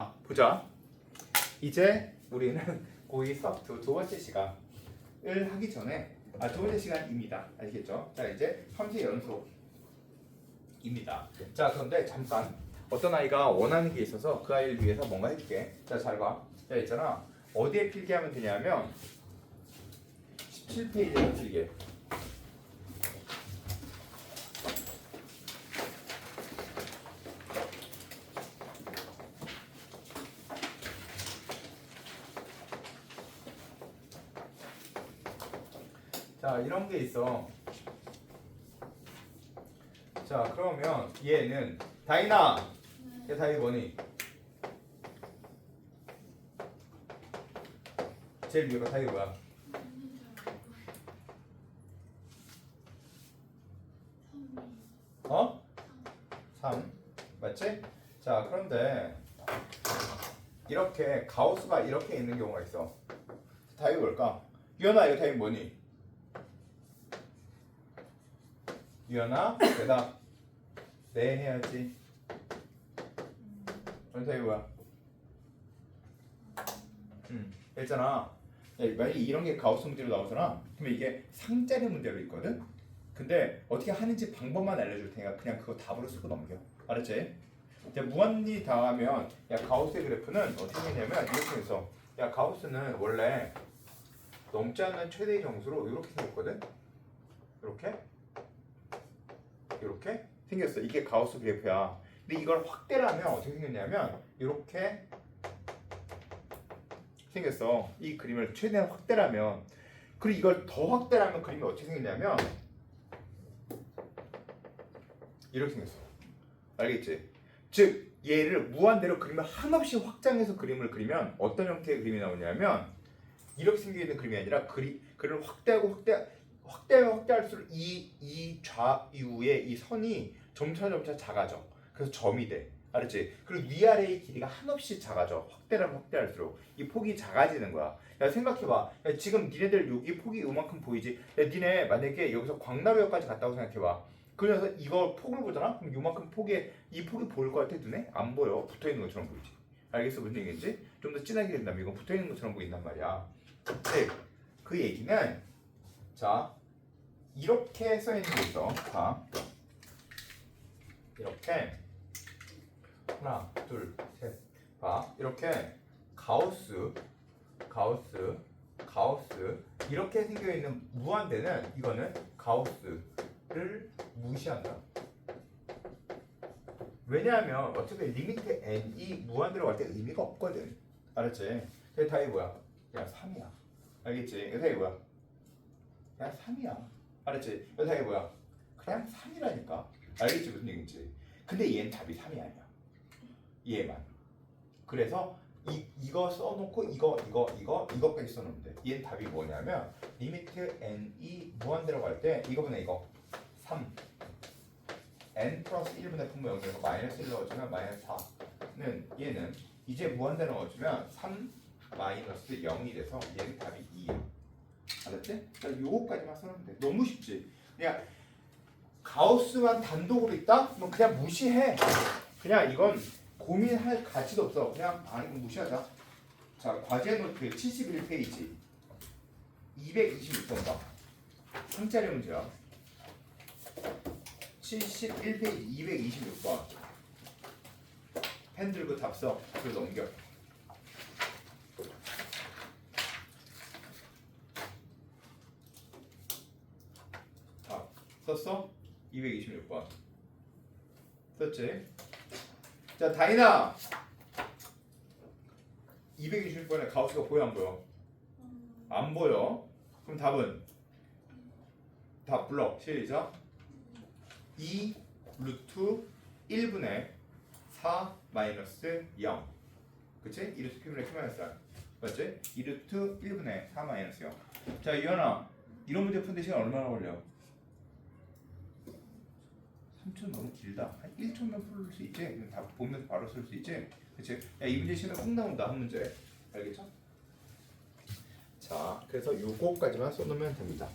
아, 보자. 이제 우리는 고2 수학 두, 두 번째 시간을 하기 전에 아, 두 번째 시간입니다. 아시겠죠? 자, 이제 함수 연속입니다. 자, 그런데 잠깐 어떤 아이가 원하는 게 있어서 그 아이를 위해서 뭔가 해줄게. 자, 잘 봐. 자, 있잖아. 어디에 필기하면 되냐면 17페이지에 필기해. 자 이런 게 있어 자 그러면 얘는 다이나 얘 다이 뭐니 제일 위가 다이 뭐야 어? 3 맞지? 자 그런데 이렇게 가우스가 이렇게 있는 경우가 있어 다이 뭘까? 유연아 이거 다이 뭐니? 유연아 대답. 네 해야지. 전태이 뭐야? 음 했잖아. 야, 만약에 이런 게 가우스 문제로 나오잖아. 그러면 이게 상자리 문제로 있거든? 근데 어떻게 하는지 방법만 알려줄 테니까 그냥 그거 답으로 쓰고 넘겨. 알았지? 이제 무한리 당하면 야 가우스의 그래프는 어떻게 되냐면 이렇게 해서. 야 가우스는 원래 넘지 않는 최대의 정수로 이렇게 생겼거든? 이렇게 이렇게 생겼어. 이게 가우스 그래프야. 근데 이걸 확대를 하면 어떻게 생겼냐면 이렇게 생겼어. 이 그림을 최대한 확대를 하면 그리고 이걸 더 확대를 하면 그림이 어떻게 생겼냐면 이렇게 생겼어. 알겠지? 즉 얘를 무한대로 그림을 한없이 확장해서 그림을 그리면 어떤 형태의 그림이 나오냐면 이렇게 생겨 있는 그림이 아니라 그리 그림을 확대하고 확대 확대하면 확대할수록 이, 이 좌우의 이 선이 점차 점차 작아져. 그래서 점이 돼. 알았지? 그리고 위아래의 길이가 한없이 작아져. 확대하면 확대할수록 이 폭이 작아지는 거야. 야 생각해봐. 야, 지금 니네들 여기 폭이 이만큼 보이지? 야 니네 만약에 여기서 광나루역까지 갔다고 생각해봐. 그래서 이걸 폭을 보잖아? 그럼 이만큼 폭에 이 폭이 보일 것 같아 눈에? 안 보여. 붙어 있는 것처럼 보이지. 알겠어 무슨 얘기인지? 좀 더 진하게 된다면 이건 붙어 있는 것처럼 보인단 말이야. 즉, 그 얘기는 자 이렇게 써 있는 게 있어. 봐. 이렇게 하나, 둘, 셋. 봐. 이렇게 가우스, 가우스, 가우스 이렇게 생겨 있는 무한대는 이거는 가우스를 무시한다. 왜냐하면 어차피 리미트 n이 무한대로 갈때 의미가 없거든. 알았지? 그 답이 뭐야? 야 3이야. 알겠지? 그 답이 뭐야? 야 3이야. 알았지? 그 답이 뭐야? 그냥 3이라니까. 알겠지 무슨 얘기인지. 근데 얘는 답이 3이 아니야. 얘만. 그래서 이 이거 써놓고 이거 이거 이거 이거까지 써놓으면 돼. 얘는 답이 뭐냐면 리미트 n이 무한대로 갈 때 이거분의 이거 3 n 플러스 1분의 분모 0에서 마이너스 1 넣어주면 마이너스 4는 얘는 이제 무한대로 넣어주면 3 마이너스 0이 돼서 얘는 답이 2야. 알았지? 자, 요거까지만 써놓으면 돼. 너무 쉽지? 그냥 가우스만 단독으로 있다? 그럼 그냥 무시해. 그냥 이건 고민할 가치도 없어. 그냥 아니 무시하자. 자, 과제 노트 71페이지 226번 봐. 상자리 문제야. 71페이지 226번. 펜 들고 답 써. 그리고 넘겨. 답 썼어? 226번. 썼지? 자, 다이나. 226번에 가우스가 보여 안 보여? 안 보여. 그럼 답은 답 불러. 시작. 2 루트 1분의 4 마이너스 0. 그치? 2 루트 P분의 Q 마이너스 R. 맞지? 2 루트 1분의 4 마이너스 0. 자, 이현아. 이런 문제 푸는데 시간 얼마나 걸려? 3초 너무 길다. 한 1초면 풀 수 있지? 다 보면서 바로 쓸 수 있지? 그치? 야, 이 문제 시험에 꼭 나온다, 한 문제. 알겠죠? 자, 그래서 요거까지만 써놓으면 됩니다.